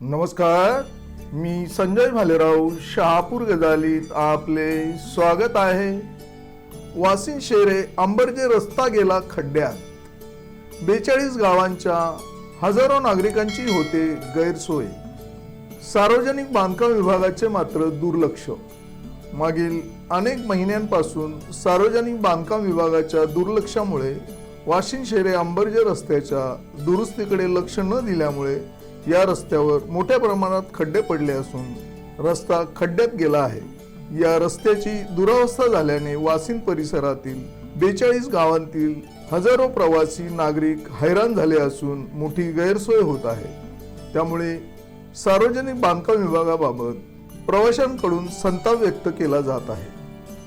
नमस्कार मी संजय भालेराव शहापूर गजालीत आपले स्वागत आहे. वासिन शेरे अंबरजे रस्ता गेला खड्ड्यात. बेचाळीस गावांच्या हजारो नागरिकांची होते गैरसोय. सार्वजनिक बांधकाम विभागाचे मात्र दुर्लक्ष. मागील अनेक महिन्यांपासून सार्वजनिक बांधकाम विभागाच्या दुर्लक्षामुळे वाशिम शेरे अंबरजे रस्त्याच्या दुरुस्तीकडे लक्ष न दिल्यामुळे या रस्त्यावर मोठ्या प्रमाणात खड्डे पडले असून रस्ता खड्ड्यात गेला आहे. या रस्त्याची दुरावस्था झाल्याने वासिन परिसरातील बेचाळीस गावांतील हजारो प्रवासी नागरिक हैराण झाले असून मोठी गैरसोय होत आहे. त्यामुळे सार्वजनिक बांधकाम विभागाबाबत प्रवाशांकडून संताप व्यक्त केला जात आहे.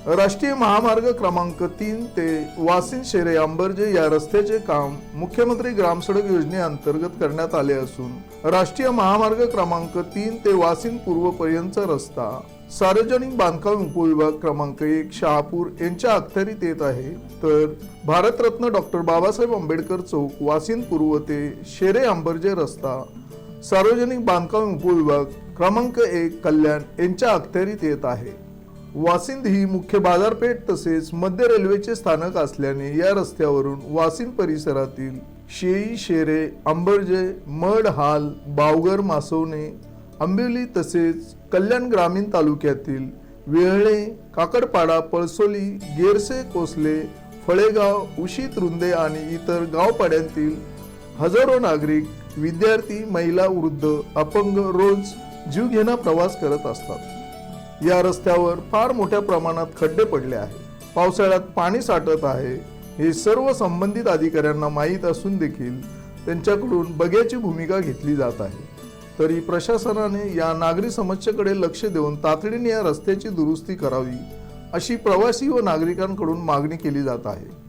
राष्ट्रीय महामार्ग क्रमांक तीन ते वासिन शेरे अंबरजे या रस्त्याचे काम मुख्यमंत्री ग्रामसडक योजनेअंतर्गत करण्यात आले असून राष्ट्रीय महामार्ग क्रमांक तीन ते वासिन पूर्वपर्यंतचा रस्ता सार्वजनिक बांधकाम उपविभाग क्रमांक एक शहापूर यांच्या अखत्यारीत येत आहे. तर भारतरत्न डॉक्टर बाबासाहेब आंबेडकर चौक वासिन पूर्व ते शेरे अंबरजे रस्ता सार्वजनिक बांधकाम उपविभाग क्रमांक एक कल्याण यांच्या अखत्यारीत येत आहे. वासिंद ही मुख्य बाजारपेठ तसेच मध्य रेल्वेचे स्थानक असल्याने या रस्त्यावरून वासिंद परिसरातील शेई शेरे अंबरजे मड हाल बावगर मासवणे आंबिवली तसेच कल्याण ग्रामीण तालुक्यातील वेहळे काकडपाडा पळसोली गेरसे कोसले फळेगाव उशीत रुंदे आणि इतर गावपाड्यांतील हजारो नागरिक विद्यार्थी महिला वृद्ध अपंग रोज जीवघेणा प्रवास करत असतात. या रस्त्यावर फार मोठ्या प्रमाणात खड्डे पडले आहे पावसाळ्यात पाणी साठत आहे. हे सर्व संबंधित अधिकाऱ्यांना माहीत असून देखील त्यांच्याकडून बघ्याची भूमिका घेतली जात आहे. तरी प्रशासनाने या नागरी समस्येकडे लक्ष देऊन तातडीने या रस्त्याची दुरुस्ती करावी अशी प्रवासी व नागरिकांकडून मागणी केली जात आहे.